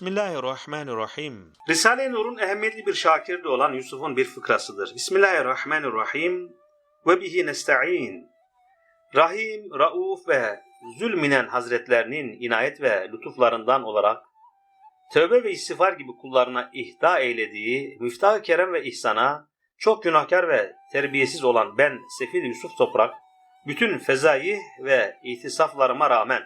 Bismillahirrahmanirrahim. Risale-i Nur'un ehemmiyetli bir şakirdi olan Yusuf'un bir fıkrasıdır. Bismillahirrahmanirrahim ve bihi nesta'in. Rahim, Rauf ve Zülminen Hazretlerinin inayet ve lütuflarından olarak tövbe ve istiğfar gibi kullarına ihda eylediği müftah kerem ve ihsana çok günahkar ve terbiyesiz olan ben Sefil Yusuf Toprak bütün fezayih ve itisaflarıma rağmen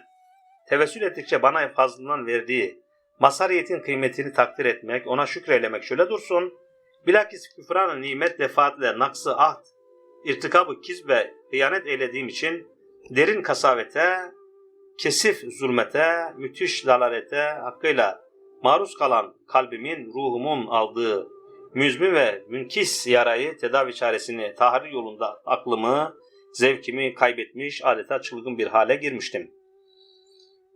tevessül ettikçe bana fazlından verdiği Masariyetin kıymetini takdir etmek, ona şükreylemek şöyle dursun. Bilakis küfran nimet defaatle naksı ahd, irtikabı kiz ve hıyanet eylediğim için derin kasavete, kesif zulmete, müthiş dalalete hakkıyla maruz kalan kalbimin, ruhumun aldığı müzmin ve münkis yarayı tedavi çaresini tahrir yolunda aklımı, zevkimi kaybetmiş adeta çılgın bir hale girmiştim.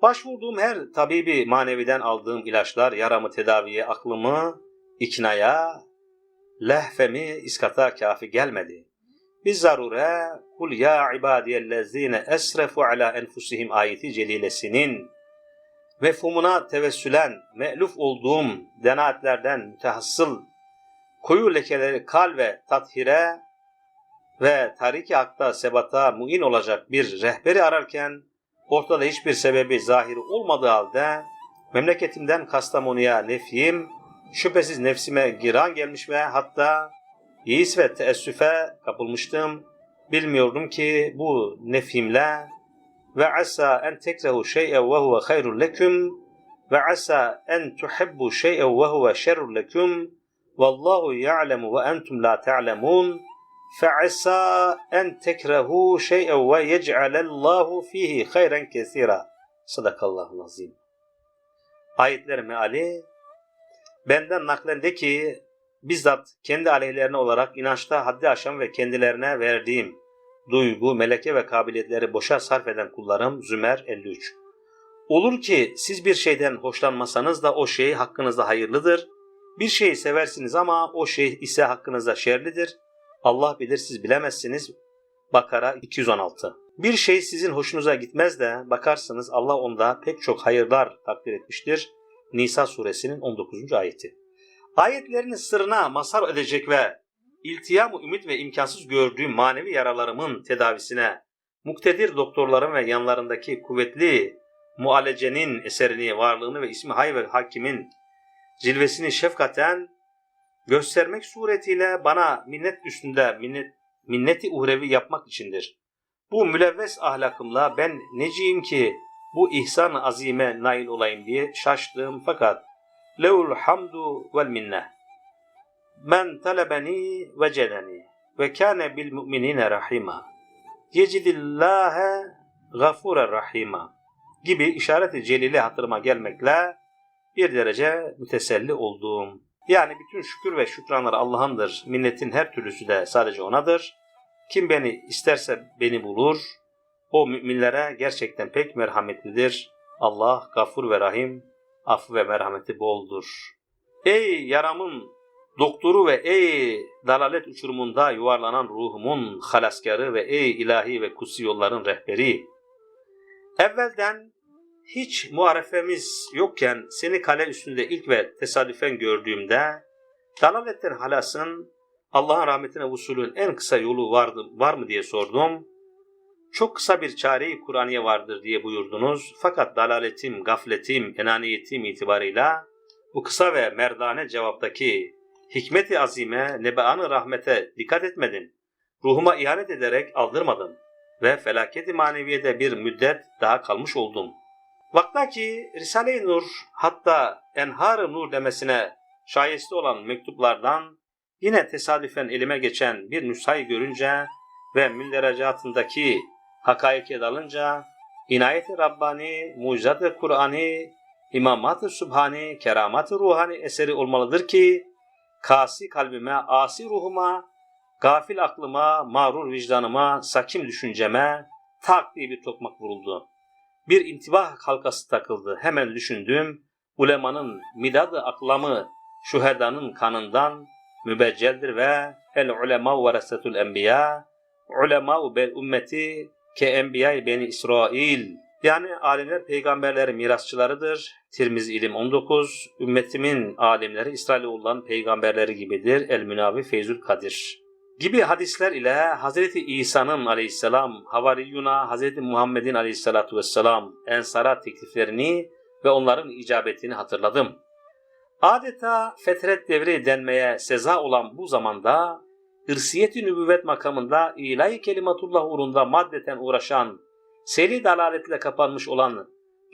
Başvurduğum her tabibi maneviden aldığım ilaçlar yaramı tedaviye, aklımı iknaya, lehfemi iskata kafi gelmedi. Biz zarure kul ya ibadiyellezine esrefu ala enfusihim ayeti celilesinin mefhumuna tevessülen me'luf olduğum denaatlerden mütehassıl koyu lekeleri kal ve tathire ve tariki hakta sebata muin olacak bir rehberi ararken ortada hiçbir sebebi zahiri olmadığı halde memleketimden Kastamonu'ya nefyim şüphesiz nefsime giran gelmiş ve hatta yeis ve teessüfe kapılmıştım. Bilmiyordum ki bu nefhimle ve asa en tekrehu şey'e ve huve hayrun leküm ve asa en tuhibbu şey'e ve huve şerrun leküm vallahu ya'lemu ve entum la ta'lemun فَعَسَى اَنْ تَكْرَهُوا شَيْئًا وَيَجْعَلَ اللّٰهُ ف۪يهِ خَيْرًا كَثِيرًا Sadakallahu azim. Ayetler meali benden naklendi ki bizzat kendi aleyhlerine olarak inançta haddi aşan ve kendilerine verdiğim duygu, meleke ve kabiliyetleri boşa sarf eden kullarım Zümer 53. Olur ki siz bir şeyden hoşlanmasanız da o şey hakkınızda hayırlıdır. Bir şeyi seversiniz ama o şey ise hakkınızda şerlidir. Allah bilir siz bilemezsiniz. Bakara 216. Bir şey sizin hoşunuza gitmez de bakarsınız Allah onda pek çok hayırlar takdir etmiştir. Nisa suresinin 19. ayeti. Ayetlerin sırrına mazhar edecek ve iltiyam ümit ve imkansız gördüğüm manevi yaralarımın tedavisine muktedir doktorların ve yanlarındaki kuvvetli mualecenin eserini, varlığını ve ismi hay ve hakimin cilvesini şefkaten göstermek suretiyle bana minnet üstünde minnet, minneti uhrevi yapmak içindir. Bu mülevves ahlakımla ben neciyim ki bu ihsan azime nail olayım diye şaştım fakat leul hamdu vel minne men talebeni ve cedeni ve kâne bil mu'minine rahima yecidillâhe gafure rahima gibi işaret-i celili hatırıma gelmekle bir derece müteselli olduğum. Yani bütün şükür ve şükranlar Allah'ındır. Minnetin her türlüsü de sadece O'nadır. Kim beni isterse beni bulur. O müminlere gerçekten pek merhametlidir. Allah gafur ve rahim, affı ve merhameti boldur. Ey yaramın doktoru ve ey dalalet uçurumunda yuvarlanan ruhumun halaskarı ve ey ilahi ve kutsi yolların rehberi. Evvelden hiç muharefemiz yokken seni kale üstünde ilk ve tesadüfen gördüğümde dalaletten halasın Allah'ın rahmetine usulün en kısa yolu vardı, var mı diye sordum. Çok kısa bir çareyi Kur'an'ya vardır diye buyurdunuz. Fakat dalaletim, gafletim, enaniyetim itibarıyla bu kısa ve merdane cevaptaki hikmeti azime, nebeanı rahmete dikkat etmedin. Ruhuma ihanet ederek aldırmadın ve felaketi maneviyede bir müddet daha kalmış oldum. Vaktaki Risale-i Nur hatta Enhar-ı Nur demesine şayeste olan mektuplardan yine tesadüfen elime geçen bir nüshayı görünce ve münderecatındaki hakaike dalınca inayet-i Rabbani, mucizat-ı Kur'ani, imamat-ı Subhani, keramat-ı Ruhani eseri olmalıdır ki kasi kalbime, asi ruhuma, gafil aklıma, mağrur vicdanıma, sakim düşünceme tak bir tokmak vuruldu bir intibah halkası takıldı. Hemen düşündüm. Ulemanın midadı aklamı şühedanın kanından mübecceldir ve el ulema verasetul enbiya ulema bel ümmeti ke enbiya beni İsrail Yani alimler peygamberlerin mirasçılarıdır. Tirmizi ilim 19. Ümmetimin alimleri İsrailoğulların peygamberleri gibidir. El Münavi Feyzül Kadir. Gibi hadisler ile Hazreti İsa'nın aleyhisselam, Havariyuna Hazreti Muhammed'in aleyhissalatu vesselam ensara tekliflerini ve onların icabetini hatırladım. Adeta fetret devri denmeye seza olan bu zamanda hırsiyeti nübüvvet makamında ilahi kelimatullah uğrunda maddeten uğraşan, seli dalaletle kapanmış olan,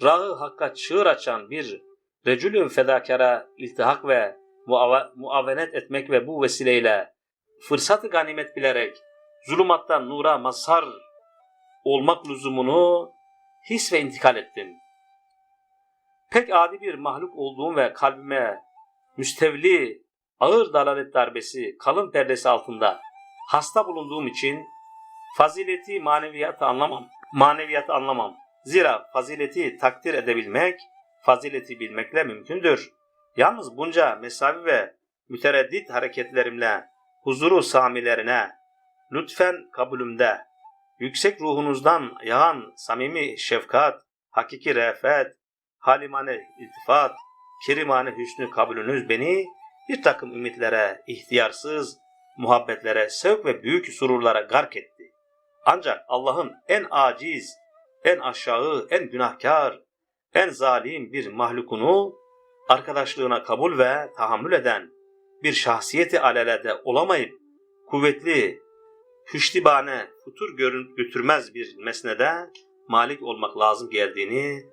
rahı hakka çığır açan bir recülün fedakara iltihak ve muavenet etmek ve bu vesileyle fırsatı ganimet bilerek zulümattan nura mazhar olmak lüzumunu his ve intikal ettim. Pek adi bir mahluk olduğum ve kalbime müstevli ağır dalalet darbesi kalın perdesi altında hasta bulunduğum için fazileti maneviyatı anlamam. Maneviyatı anlamam. Zira fazileti takdir edebilmek, fazileti bilmekle mümkündür. Yalnız bunca mesavi ve mütereddit hareketlerimle huzuru samilerine, lütfen kabulümde, yüksek ruhunuzdan yağan samimi şefkat, hakiki re'fet, halimane iltifat, kerimane hüsnü kabulünüz beni bir takım ümitlere, ihtiyarsız muhabbetlere, sevk ve büyük sururlara gark etti. Ancak Allah'ın en aciz, en aşağı, en günahkar, en zalim bir mahlukunu arkadaşlığına kabul ve tahammül eden bir şahsiyeti alelede olamayıp kuvvetli, püştibane, futur götürmez bir mesnede malik olmak lazım geldiğini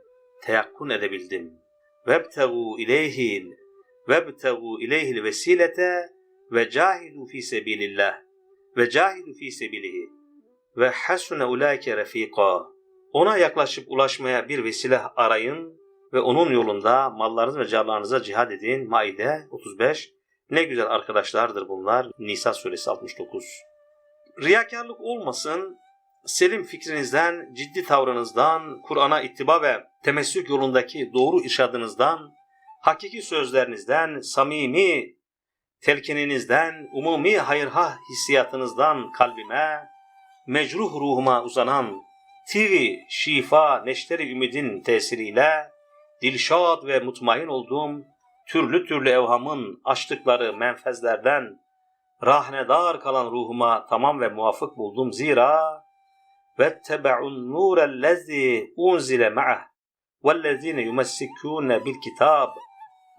teyakkun edebildim. Vebtegu ileyhil vebtegu ileyhil vesilete ve cahidu fi sebilillah ve cahidu fi sebilihi ve hasune ulaike. Ona yaklaşıp ulaşmaya bir vesile arayın ve onun yolunda mallarınız ve canlarınıza cihad edin. Maide 35. Ne güzel arkadaşlardır bunlar. Nisa suresi 69. Riyakarlık olmasın, selim fikrinizden, ciddi tavrınızdan, Kur'an'a ittiba ve temessük yolundaki doğru irşadınızdan, hakiki sözlerinizden, samimi telkininizden, umumi hayırha hissiyatınızdan kalbime, mecruh ruhuma uzanan tiri, şifa, neşteri ümidin tesiriyle dilşad ve mutmain olduğum türlü türlü evhamın açtıkları menfezlerden rahnedar kalan ruhuma tamam ve muvafık buldum zira vettebe'un nurellezî unzile ma'ah vellezîne yumessikûne bil kitab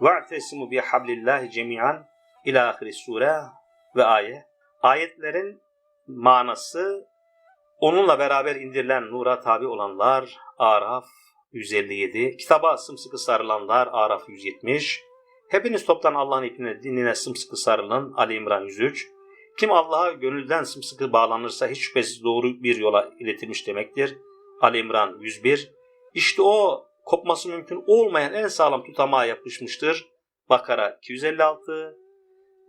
ve'tesimu bi hablillahi cemi'an ila ahiri sure ve ayet. Ayetlerin manası onunla beraber indirilen nura tabi olanlar Araf 157, kitaba sımsıkı sarılanlar Araf 170, hepiniz toptan Allah'ın ipine dinine sımsıkı sarılın Ali İmran 103, kim Allah'a gönülden sımsıkı bağlanırsa hiç şüphesiz doğru bir yola iletilmiş demektir. Ali İmran 101, işte o kopması mümkün olmayan en sağlam tutamağa yapışmıştır. Bakara 256,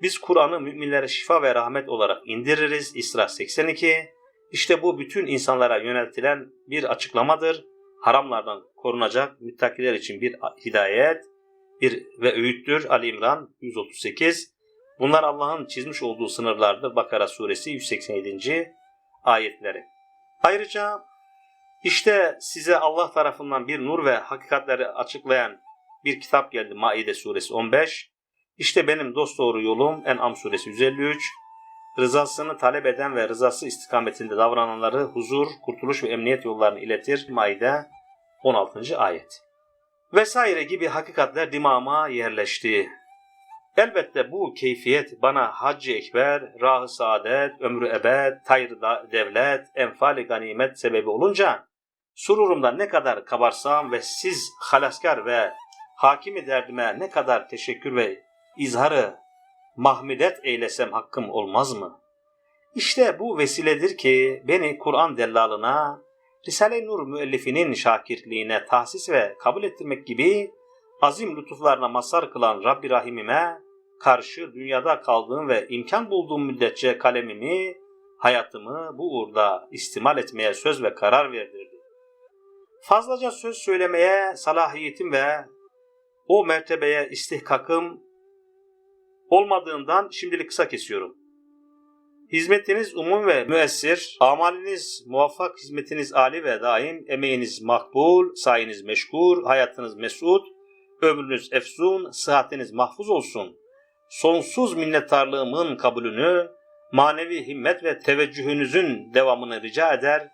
biz Kur'an'ı müminlere şifa ve rahmet olarak indiririz. İsra 82. İşte bu bütün insanlara yöneltilen bir açıklamadır. Haramlardan korunacak müttakiler için bir hidayet bir ve öğüttür. Ali İmran 138. Bunlar Allah'ın çizmiş olduğu sınırlardır. Bakara suresi 187. ayetleri. Ayrıca işte size Allah tarafından bir nur ve hakikatleri açıklayan bir kitap geldi. Maide suresi 15. İşte benim dosdoğru yolum En'am suresi 153. Rızasını talep eden ve rızası istikametinde davrananları huzur, kurtuluş ve emniyet yollarını iletir. Maide 16. ayet. Vesaire gibi hakikatler dimama yerleşti. Elbette bu keyfiyet bana Haccı Ekber, Rah-ı Saadet, Ömrü Ebed, Tayr Devlet, Enfal-i Ganimet sebebi olunca sururumda ne kadar kabarsam ve siz halaskar ve hakimi derdime ne kadar teşekkür ve izharı mahmidet eylesem hakkım olmaz mı? İşte bu vesiledir ki beni Kur'an dellalına, Risale-i Nur müellifinin şakirliğine tahsis ve kabul ettirmek gibi azim lütuflarına mazhar kılan Rabbi Rahimime karşı dünyada kaldığım ve imkan bulduğum müddetçe kalemimi, hayatımı bu uğurda istimal etmeye söz ve karar verdirdi. Fazlaca söz söylemeye salahiyetim ve o mertebeye istihkakım olmadığından şimdilik kısa kesiyorum. Hizmetiniz umum ve müessir, amaliniz muvaffak, hizmetiniz âli ve daim, emeğiniz makbul, sayeniz meşgul, hayatınız mesut, ömrünüz efsun, sıhhatiniz mahfuz olsun. Sonsuz minnettarlığımın kabulünü, manevi himmet ve teveccühünüzün devamını rica eder.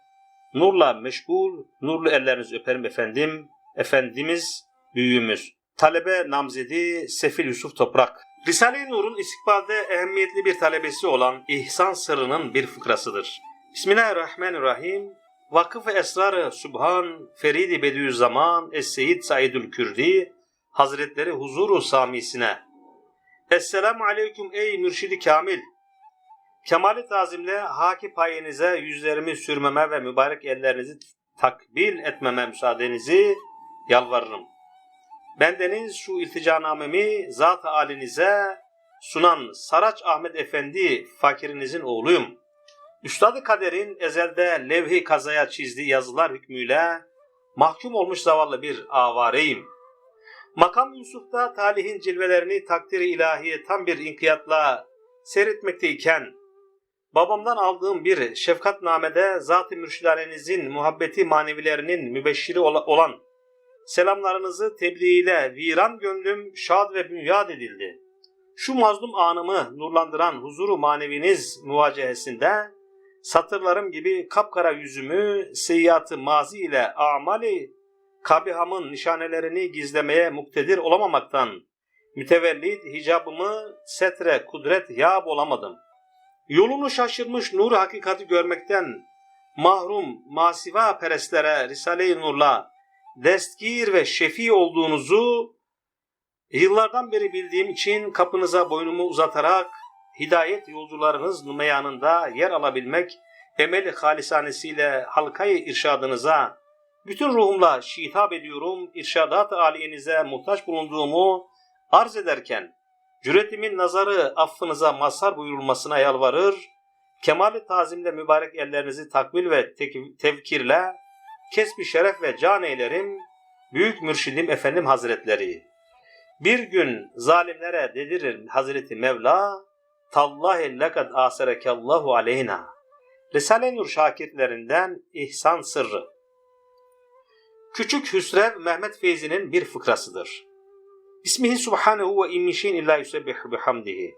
Nurla meşgul, nurlu ellerinizi öperim efendim, Efendimiz, büyüğümüz. Talebe namzedi Sefil Yusuf Toprak. Risale-i Nur'un istikbalde ehemmiyetli bir talebesi olan İhsan Sırrı'nın bir fıkrasıdır. Bismillahirrahmanirrahim. Vakıf-ı Esrar-ı Sübhan, Feridi Bediüzzaman, Es-Seyyid Saidül Kürdi, Hazretleri huzuru samisine. Esselamu aleyküm ey mürşidi kamil. Kemali tazimle haki payenize yüzlerimi sürmeme ve mübarek ellerinizi takbil etmeme müsaadenizi yalvarırım. Bendeniz şu ilticanamemi zat halinize sunan Saraç Ahmet Efendi fakirinizin oğluyum. Üstadı Kader'in ezelde levh-i kazaya çizdiği yazılar hükmüyle mahkum olmuş zavallı bir avareyim. Makam Yusuf'ta talihin cilvelerini takdiri ilahiye tam bir inkiyatla seyretmekteyken babamdan aldığım bir şefkatnamede zat-ı mürşidanenizin muhabbeti manevilerinin mübeşşiri ola- olan selamlarınızı tebliğiyle viran gönlüm şad ve bünyad edildi. Şu mazlum anımı nurlandıran huzuru maneviniz muvacehesinde satırlarım gibi kapkara yüzümü seyyatı mazi ile amali kabihamın nişanelerini gizlemeye muktedir olamamaktan mütevellit hicabımı setre kudret yap olamadım. Yolunu şaşırmış nur hakikati görmekten mahrum masiva perestlere Risale-i Nur'la destgir ve şefi olduğunuzu yıllardan beri bildiğim için kapınıza boynumu uzatarak hidayet yolcularınız meyanında yer alabilmek emeli halisanesiyle halkayı irşadınıza bütün ruhumla şitap ediyorum, irşadat-ı aliyenize muhtaç bulunduğumu arz ederken cüretimin nazarı affınıza mazhar buyurulmasına yalvarır, kemali tazimle mübarek ellerinizi takbil ve tevkirle kesbi şeref ve can eylerim, büyük mürşidim efendim hazretleri. Bir gün zalimlere dedirir Hazreti Mevla, Tallahi lekad aserekallahu aleyna. Risale-i Nur şakirtlerinden İhsan Sırrı. Küçük Hüsrev Mehmet Feyzi'nin bir fıkrasıdır. Bismihi subhanehu ve immişin illa yusebbihu bihamdihi.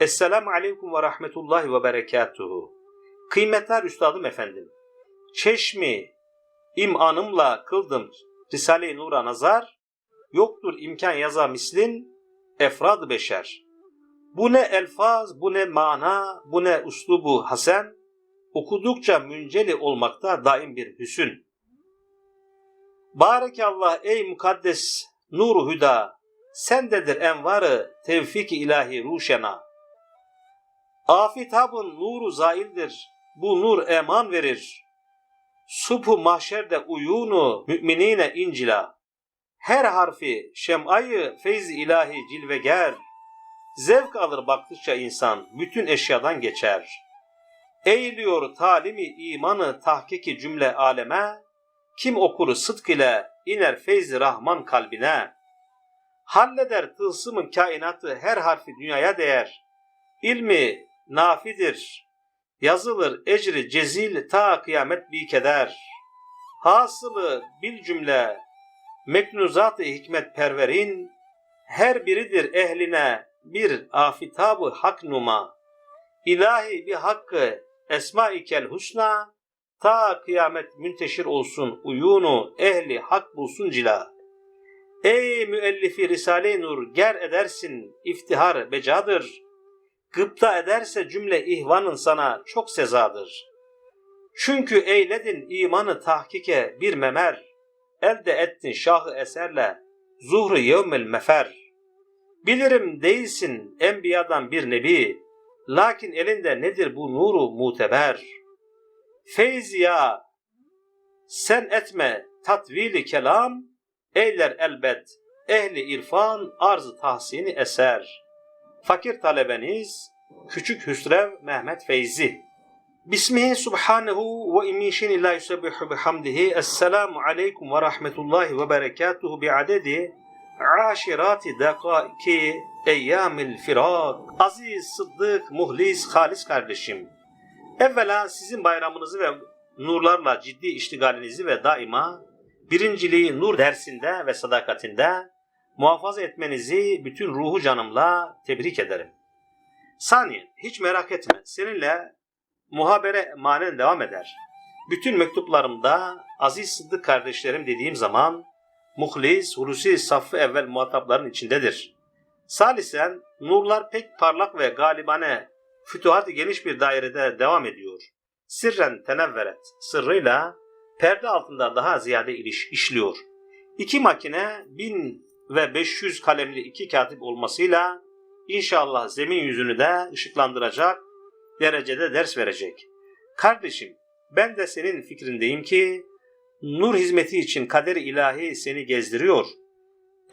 Esselamu aleyküm ve rahmetullahi ve berekatuhu. Kıymetler üstadım efendim. Çeşmi imanımla kıldım Risale-i Nur'a nazar, yoktur imkan yaza mislin efrad beşer. Bu ne elfaz, bu ne mana, bu ne uslubu hasen, okudukça münceli olmakta daim bir hüsün. Barekallah ey mukaddes nuru hüda, sendedir envarı tevfik ilahi ruşena. Afitabın nuru zaildir, bu nur eman verir. Subhu mahşerde uyunu müminine incila. Her harfi şem'ayı feyz ilahi cilveger. Zevk alır baktıkça insan bütün eşyadan geçer. Eğiliyor talimi imanı tahkiki cümle aleme. Kim okur sıdk ile iner feyzi rahman kalbine. Halleder tılsımın kainatı her harfi dünyaya değer. İlmi nafidir, yazılır ecri cezil ta kıyamet bir keder. Hasılı bil cümle meknuzat-ı hikmet perverin her biridir ehline bir afitabı hak numa. İlahi bir hakkı esma-ikel husna ta kıyamet münteşir olsun uyunu ehli hak bulsun cila. Ey müellifi Risale-i Nur ger edersin iftihar becadır. Gıpta ederse cümle ihvanın sana çok sezadır. Çünkü eyledin imanı tahkike bir memer, elde ettin şahı eserle zuhru yevmel mefer. Bilirim değilsin enbiyadan bir nebi, lakin elinde nedir bu nuru muteber? Feyziya, sen etme tatvili kelam, eyler elbet ehli irfan arz tahsini eser. Fakir talebeniz Küçük Hüsrev Mehmet Feyzi. Bismihi subhanehu ve imişin illa yusebbihu bihamdihi. Esselamu aleyküm ve rahmetullahi ve berekatuhu bi adedi aşirati dakaiki eyyamil firak. Aziz, sıddık, muhlis, halis kardeşim. Evvela sizin bayramınızı ve nurlarla ciddi iştigalinizi ve daima birinciliği nur dersinde ve sadakatinde muhafaza etmenizi bütün ruhu canımla tebrik ederim. Saniye, hiç merak etme. Seninle muhabere manen devam eder. Bütün mektuplarımda aziz sıddık kardeşlerim dediğim zaman muhlis, hulusi saffı evvel muhatapların içindedir. Salisen, nurlar pek parlak ve galibane fütuhat geniş bir dairede devam ediyor. Sirren tenevveret, sırrıyla perde altında daha ziyade iliş, işliyor. İki makine, bin ve 500 kalemli iki katip olmasıyla inşallah zemin yüzünü de ışıklandıracak derecede ders verecek. Kardeşim, ben de senin fikrindeyim ki nur hizmeti için kader ilahi seni gezdiriyor.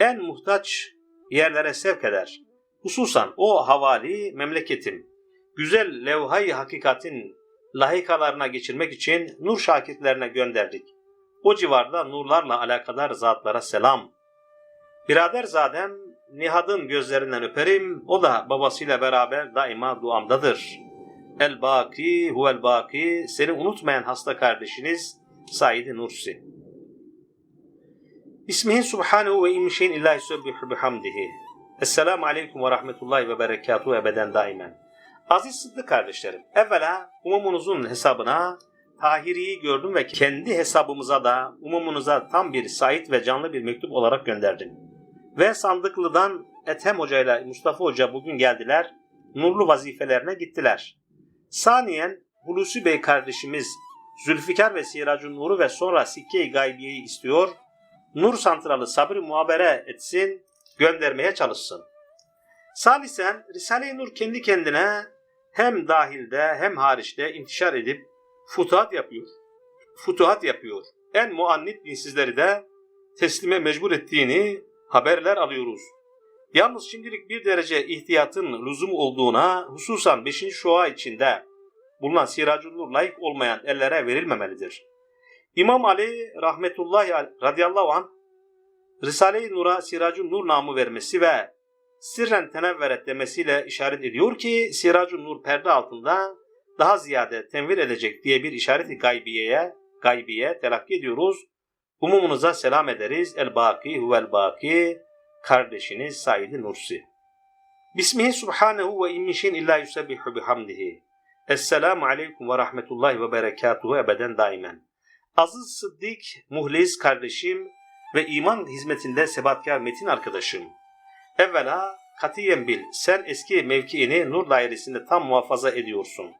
En muhtaç yerlere sevk eder. Hususan o havali memleketim. Güzel levhay hakikatin lahikalarına geçirmek için nur şakirtlerine gönderdik. O civarda nurlarla alakadar zatlara selam. Birader zadem Nihad'ın gözlerinden öperim. O da babasıyla beraber daima duamdadır. El Baki huvel Baki seni unutmayan hasta kardeşiniz Said Nursi. Bismihi subhanehu ve imşin illahi subbihu bihamdihi. Esselamu aleyküm ve rahmetullahi ve berekatuhu ebeden daimen. Aziz Sıddık kardeşlerim, evvela umumunuzun hesabına Tahiri'yi gördüm ve kendi hesabımıza da umumunuza tam bir sait ve canlı bir mektup olarak gönderdim. Ve Sandıklı'dan Ethem Hoca ile Mustafa Hoca bugün geldiler, nurlu vazifelerine gittiler. Saniyen Hulusi Bey kardeşimiz Zülfikar ve Siracun Nur'u ve sonra Sikke-i Gaybiye'yi istiyor, Nur Santralı sabri muhabere etsin, göndermeye çalışsın. Salisen Risale-i Nur kendi kendine hem dahilde hem hariçte intişar edip futuhat yapıyor. Futuhat yapıyor. En muannit dinsizleri de teslime mecbur ettiğini haberler alıyoruz. Yalnız şimdilik bir derece ihtiyatın lüzum olduğuna hususan 5. şua içinde bulunan Siracun Nur layık olmayan ellere verilmemelidir. İmam Ali rahmetullahi radıyallahu anh Risale-i Nur'a Siracun Nur namı vermesi ve sirren tenevveret demesiyle işaret ediyor ki Siracun Nur perde altında daha ziyade tenvir edecek diye bir işareti gaybiyeye, gaybiye telakki ediyoruz. Umumunuza selam ederiz. El baki huvel baki kardeşiniz Said Nursi. Bismihi subhanehu ve immişin illa yusebbihu bihamdihi. Esselamu aleyküm ve rahmetullahi ve berekatuhu ebeden daimen. Aziz Sıddık, muhlis kardeşim ve iman hizmetinde sebatkar metin arkadaşım. Evvela katiyen bil, sen eski mevkiini nur dairesinde tam muhafaza ediyorsun.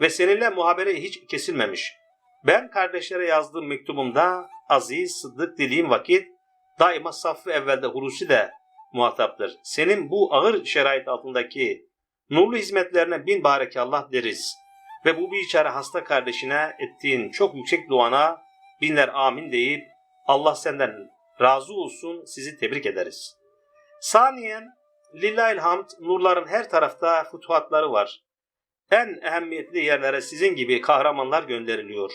Ve seninle muhabere hiç kesilmemiş. Ben kardeşlere yazdığım mektubumda aziz, sıddık dediğim vakit daima saffı evvelde Hulusi de muhataptır. Senin bu ağır şerait altındaki nurlu hizmetlerine bin barekallah deriz. Ve bu biçare hasta kardeşine ettiğin çok yüksek duana binler amin deyip Allah senden razı olsun sizi tebrik ederiz. Saniyen Lillahil hamd nurların her tarafta futuhatları var. En ehemmiyetli yerlere sizin gibi kahramanlar gönderiliyor.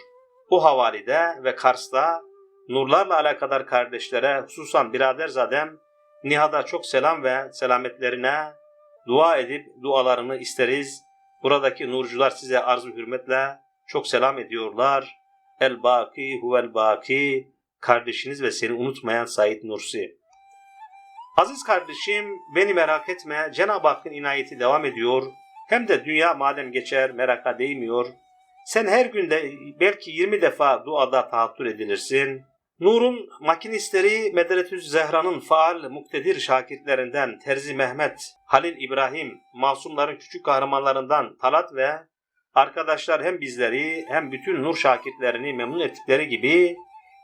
Bu havalide ve Kars'ta nurlarla alakadar kardeşlere hususan biraderzadem Nihada çok selam ve selametlerine dua edip dualarını isteriz. Buradaki nurcular size arzu hürmetle çok selam ediyorlar. El Baki huvel Baki kardeşiniz ve seni unutmayan Said Nursi. Aziz kardeşim beni merak etme Cenab-ı Hakk'ın inayeti devam ediyor. Hem de dünya madem geçer meraka değmiyor. Sen her günde belki 20 defa duada tahattür edilirsin. Nur'un makinistleri Medretüz Zehra'nın faal muktedir şakirtlerinden Terzi Mehmet, Halil İbrahim, masumların küçük kahramanlarından Talat ve arkadaşlar hem bizleri hem bütün Nur şakirtlerini memnun ettikleri gibi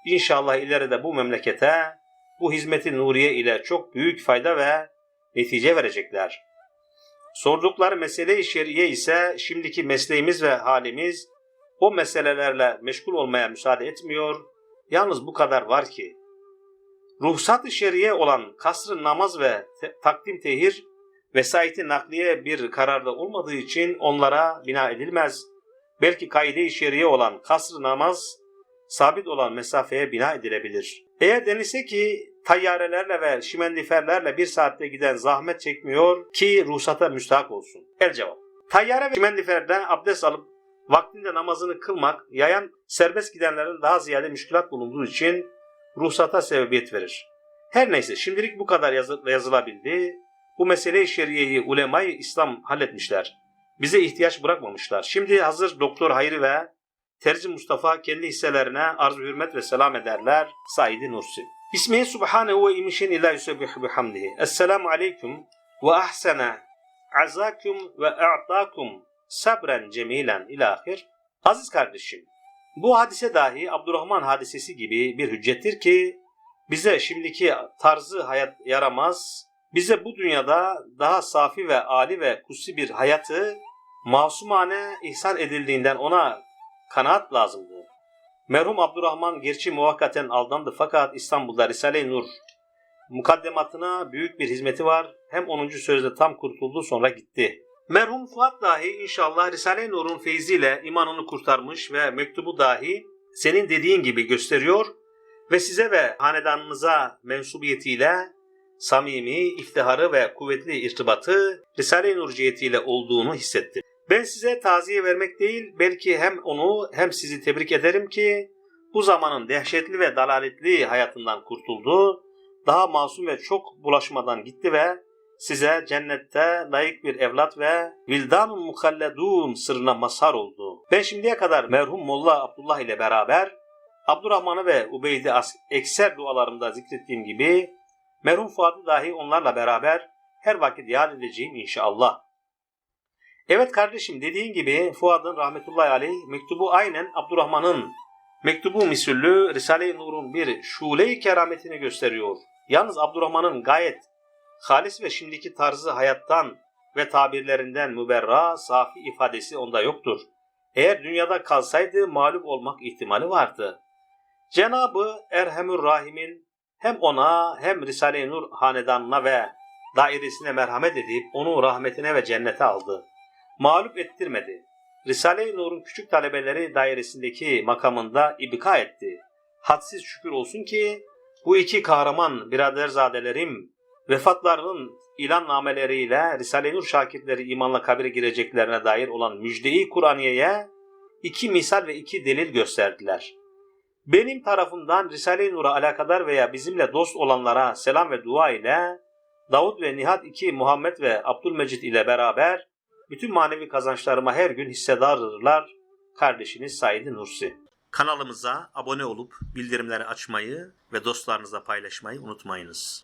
inşallah ileride bu memlekete bu hizmeti nuriye ile çok büyük fayda ve netice verecekler. Sordukları mesele-i şeriye ise şimdiki mesleğimiz ve halimiz o meselelerle meşgul olmaya müsaade etmiyor. Yalnız bu kadar var ki ruhsat-ı şeriye olan kasr namaz ve te- takdim tehir vesayeti nakliye bir kararda olmadığı için onlara bina edilmez. Belki kaide-i şeriye olan kasr namaz sabit olan mesafeye bina edilebilir. Eğer denilse ki tayyarelerle ve şimendiferlerle bir saatte giden zahmet çekmiyor ki ruhsata müstahak olsun. El cevap. Tayyare ve şimendiferden abdest alıp vaktinde namazını kılmak, yayan serbest gidenlerin daha ziyade müşkülat bulunduğu için ruhsata sebebiyet verir. Her neyse şimdilik bu kadar yazı- yazılabildi. Bu meseleyi şeriyeyi ulemayı İslam halletmişler. Bize ihtiyaç bırakmamışlar. Şimdi hazır Doktor Hayri ve Terzi Mustafa kendi hisselerine arz hürmet ve selam ederler. Said Nursi. Bismihi subhanehu ve imişin ila yusebbihu bihamdihi. Esselamu aleyküm ve ahsene azakum ve a'takum sabren cemilen ilahir. Aziz kardeşim, bu hadise dahi Abdurrahman hadisesi gibi bir hüccettir ki bize şimdiki tarzı hayat yaramaz, bize bu dünyada daha safi ve âli ve kutsi bir hayatı masumane ihsan edildiğinden ona kanaat lazımdı. Merhum Abdurrahman gerçi muvakkaten aldandı fakat İstanbul'da Risale-i Nur mukaddematına büyük bir hizmeti var. Hem 10. sözde tam kurtuldu sonra gitti. Merhum Fuat dahi inşallah Risale-i Nur'un feyziyle imanını kurtarmış ve mektubu dahi senin dediğin gibi gösteriyor ve size ve hanedanınıza mensubiyetiyle samimi, iftiharı ve kuvvetli irtibatı Risale-i Nur cihetiyle olduğunu hissettim. Ben size taziye vermek değil, belki hem onu hem sizi tebrik ederim ki bu zamanın dehşetli ve dalaletli hayatından kurtuldu, daha masum ve çok bulaşmadan gitti ve size cennette layık bir evlat ve vildanun muhalledun sırrına mazhar oldu. Ben şimdiye kadar merhum Molla Abdullah ile beraber Abdurrahman'ı ve Ubeyd'i ekser dualarımda zikrettiğim gibi merhum Fuad'ı dahi onlarla beraber her vakit yad edeceğim inşallah. Evet kardeşim dediğin gibi Fuad'ın rahmetullahi aleyh mektubu aynen Abdurrahman'ın mektubu misüllü Risale-i Nur'un bir şule-i kerametini gösteriyor. Yalnız Abdurrahman'ın gayet halis ve şimdiki tarzı hayattan ve tabirlerinden müberra, safi ifadesi onda yoktur. Eğer dünyada kalsaydı mağlup olmak ihtimali vardı. Cenabı Erhemür Rahim'in hem ona hem Risale-i Nur hanedanına ve dairesine merhamet edip onu rahmetine ve cennete aldı. Mağlup ettirmedi. Risale-i Nur'un küçük talebeleri dairesindeki makamında ibka etti. Hadsiz şükür olsun ki bu iki kahraman biraderzadelerim vefatlarının ilannameleriyle Risale-i Nur şakirtleri imanla kabire gireceklerine dair olan müjdeyi Kur'aniye'ye iki misal ve iki delil gösterdiler. Benim tarafımdan Risale-i Nur'a alakadar veya bizimle dost olanlara selam ve dua ile Davud ve Nihat iki Muhammed ve Abdülmecid ile beraber bütün manevi kazançlarıma her gün hissedardırlar. Kardeşiniz Said Nursi. Kanalımıza abone olup bildirimleri açmayı ve dostlarınızla paylaşmayı unutmayınız.